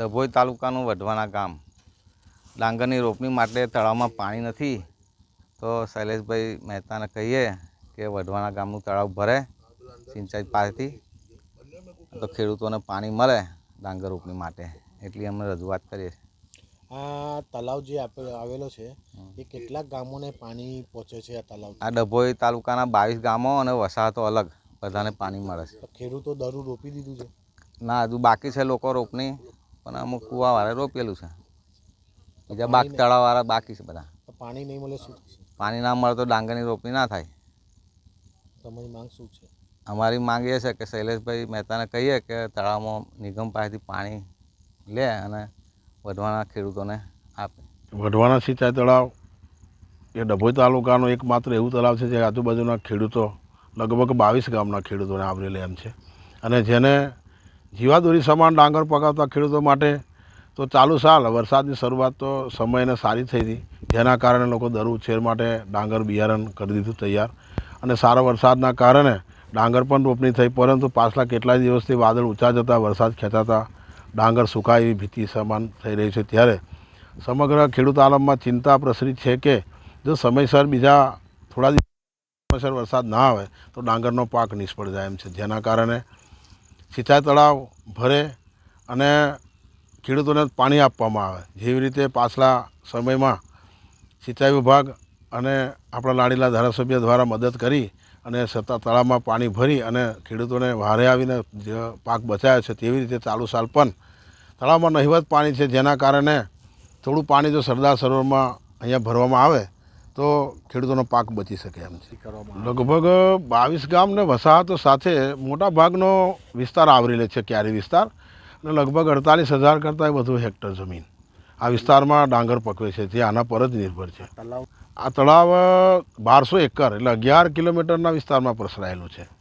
ડભોઈ તાલુકાનું વઢવાના ગામ. ડાંગરની રોપણી માટે તળાવમાં પાણી નથી. તો શૈલેષભાઈ મહેતાને કહીએ કે વઢવાના ગામનું તળાવ ભરે સિંચાઈ પાસેથી. તો ખેડૂતોને પાણી મળે ડાંગર રોપણી માટે. એટલી અમે રજૂઆત કરીએ. આ તલાવ જે આવેલો છે એ કેટલાક ગામોને પાણી પહોંચે છે આ તલાવ આ ડભોઈ તાલુકાના બાવીસ ગામો અને વસાહતો અલગ. બધાને પાણી મળે છે. ખેડૂતો દરું રોપી દીધું છે? ના હજુ બાકી છે લોકો રોપણી. પણ અમુક કૂવાવાળા રોપેલું છે. બીજા બાકી તળાવવાળા બાકી છે બધા. પાણી નહીં મળે શું પાણી ના મળે તો ડાંગરની રોપણી ના થાય. તમારી માંગ શું છે? અમારી માંગ એ છે કે શૈલેષભાઈ મહેતાને કહીએ કે તળાવમાં નિગમ પાસેથી પાણી લે અને વઢવાના ખેડૂતોને આપે. વઢવાણા સિંચાઈ તળાવ એ ડભોઈ તાલુકાનું એકમાત્ર એવું તળાવ છે જે આજુબાજુના ખેડૂતો લગભગ બાવીસ ગામના ખેડૂતોને આવરી લે એમ છે. અને જેને જીવાદોરી સમાન ડાંગર પકાવતા ખેડૂતો માટે તો ચાલુ સાલ. વરસાદની શરૂઆત તો સમયને સારી થઈ હતી. જેના કારણે લોકો દર ઉછેર માટે ડાંગર બિયારણ કરી દીધું તૈયાર. અને સારા વરસાદના કારણે ડાંગર પણ રોપણી થઈ, પરંતુ પાછલા કેટલાય દિવસથી વાદળ ઊંચા જતા, વરસાદ ખેંચાતા ડાંગર સુકાય એવી ભીતિ સમાન થઈ રહી છે. ત્યારે સમગ્ર ખેડૂત આલમમાં ચિંતા પ્રસરી છે કે, જો સમયસર બીજા થોડા દિવસ સમયસર વરસાદ ના આવે, તો ડાંગરનો પાક નિષ્ફળ જાય એમ છે. જેના કારણે સિંચાઈ તળાવ ભરે અને ખેડૂતોને પાણી આપવામાં આવે. જેવી રીતે પાછલા સમયમાં સિંચાઈ વિભાગ અને આપણા લાડીલા ધારાસભ્ય દ્વારા મદદ કરી અને સત્તા તળાવમાં પાણી ભરી અને ખેડૂતોને વારે આવીને જે પાક બચાવ્યો છે તેવી રીતે ચાલુ સાલ પણ તળાવમાં નહિવત પાણી છે. જેના કારણે થોડું પાણી જો સરદાર સરોવરમાં અહીંયા ભરવામાં આવે તો ખેડૂતોનો પાક બચી શકે એમ છે. લગભગ બાવીસ ગામને વસાહતો સાથે મોટા ભાગનો વિસ્તાર આવરી લે છે ક્યારી વિસ્તાર. અને લગભગ અડતાલીસ હજાર કરતાં વધુ હેક્ટર જમીન આ વિસ્તારમાં ડાંગર પકવે છે જે આના પર જ નિર્ભર છે. આ તળાવ બારસો એકર એટલે અગિયાર કિલોમીટરના વિસ્તારમાં પ્રસરાયેલું છે.